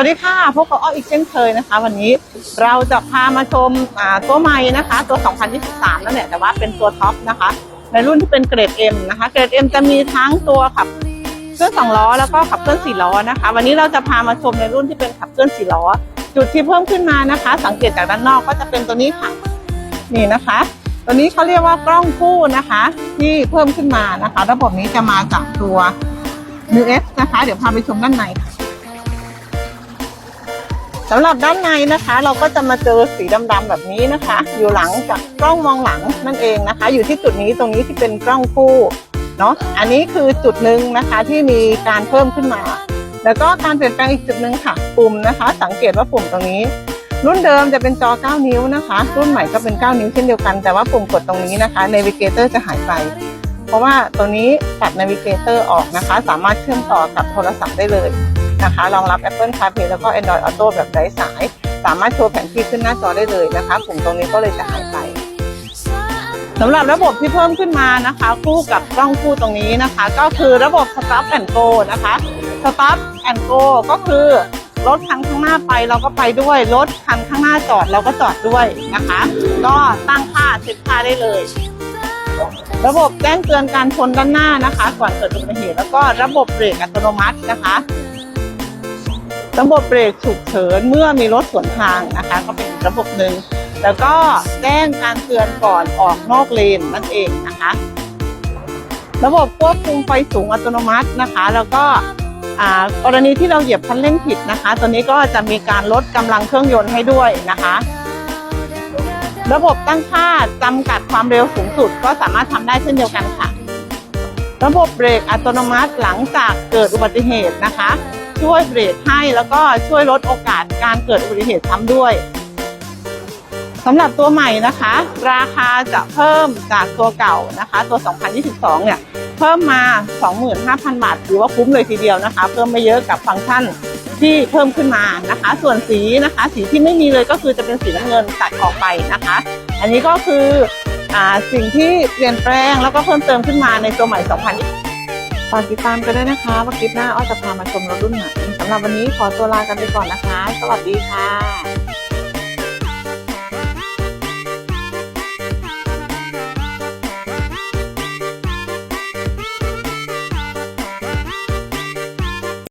วัสดีค่ะพบกับอ้ออีกเช่นเคยนะคะ วันนี้เราจะพามาชมตัวใหม่นะคะ ตัว 2023 นั่นแหละแต่ว่าเป็นตัวท็อปนะคะ ในรุ่นที่เป็นเกรด M นะคะ เกรด M จะมีทั้งตัวขับเคลื่อนสองล้อแล้วก็ขับเคลื่อนสี่ล้อนะคะ วันนี้เราจะพามาชมในรุ่นที่เป็นขับเคลื่อนสี่ล้อ จุดที่เพิ่มขึ้นมานะคะ สังเกตจากด้านนอกก็จะเป็นตัวนี้ค่ะนี่นะคะ ตัวนี้เขาเรียกว่ากล้องคู่นะคะ ที่เพิ่มขึ้นมานะคะ ระบบนี้จะมาจากตัว New X นะคะ เดี๋ยวพาไปชมด้านในค่ะ สำหรับด้านในนะคะ เราก็จะมาเจอสีดำๆแบบนี้นะคะ อยู่หลังจากกล้องมองหลังนั่นเองนะคะ อยู่ที่จุดนี้ตรงนี้ที่เป็นกล้องคู่เนาะอันนี้คือจุดหนึ่งนะคะที่มีการเพิ่มขึ้นมา แล้วก็การเปลี่ยนแปลงอีกจุดหนึ่งค่ะ ปุ่มนะคะ สังเกตว่าปุ่มตรงนี้ รุ่นเดิมจะเป็นจอ 9 นิ้วนะคะ รุ่นใหม่ก็เป็น 9 นิ้วเช่นเดียวกันแต่ว่าปุ่มกดตรงนี้นะคะ Navigator จะหายไป เพราะว่าตัวนี้ตัด Navigator ออกนะคะ สามารถเชื่อมต่อกับโทรศัพท์ได้เลย นะคะรองรับ Apple CarPlay แล้วก็ Android Auto แบบไร้สาย สามารถโชว์แผนที่ขึ้นหน้าจอได้เลยนะคะปุ่มตรงนี้ก็เลยจะหายไปสำหรับระบบที่เพิ่มขึ้นมานะคะ คู่กับกล้องคู่ตรงนี้นะคะ ก็คือระบบ Stop and Go นะคะ Stop and Go ก็คือรถคันข้างหน้าไปเราก็ไปด้วยรถคันข้างหน้าจอดเราก็จอดด้วยนะคะ ก็ตั้งค่าเซ็ตค่าได้เลย ระบบแจ้งเตือนการชนด้านหน้านะคะ ก่อนเกิดอุบัติเหตุแล้วก็ระบบเบรกอัตโนมัตินะคะ ระบบเบรกฉุกเฉินเมื่อมีรถสวนทางนะคะ ก็เป็นระบบหนึ่งแล้วก็แจ้งการเตือนก่อนออกนอกเลนนั่นเองนะคะ ระบบควบคุมไฟสูงอัตโนมัตินะคะ แล้วก็กรณีที่เราเหยียบคันเร่งผิดนะคะ ตัวนี้ก็จะมีการลดกำลังเครื่องยนต์ให้ด้วยนะคะ ระบบตั้งค่าจำกัดความเร็วสูงสุด ก็สามารถทำได้เช่นเดียวกันค่ะ ระบบเบรกอัตโนมัติหลังจากเกิดอุบัติเหตุนะคะ ช่วยเบรกให้แล้วก็ช่วยลดโอกาสการเกิดอุบัติเหตุซ้ำด้วยสำหรับตัวใหม่นะคะ ราคาจะเพิ่มจากตัวเก่านะคะ ตัว 2022 เนี่ย เพิ่มมา 25,000 บาทถือว่าคุ้มเลยทีเดียวนะคะ เพิ่มไม่เยอะกับฟังก์ชันที่เพิ่มขึ้นมานะคะ ส่วนสีนะคะ สีที่ไม่มีเลยก็คือจะเป็นสีน้ำเงินตัดออกไปนะคะ อันนี้ก็คืออสิ่งที่เปลี่ยนแปลงแล้วก็เพิ่มเติมขึ้นมาในตัวใหม่ 2020 ฝากติดตามกันด้วยนะคะ ว่าคลิปหน้าอ้อจะพามาชมรถรุ่นไหนสำหรับวันนี้ขอตัวลากันไปก่อนนะคะ สวัสดีค่ะ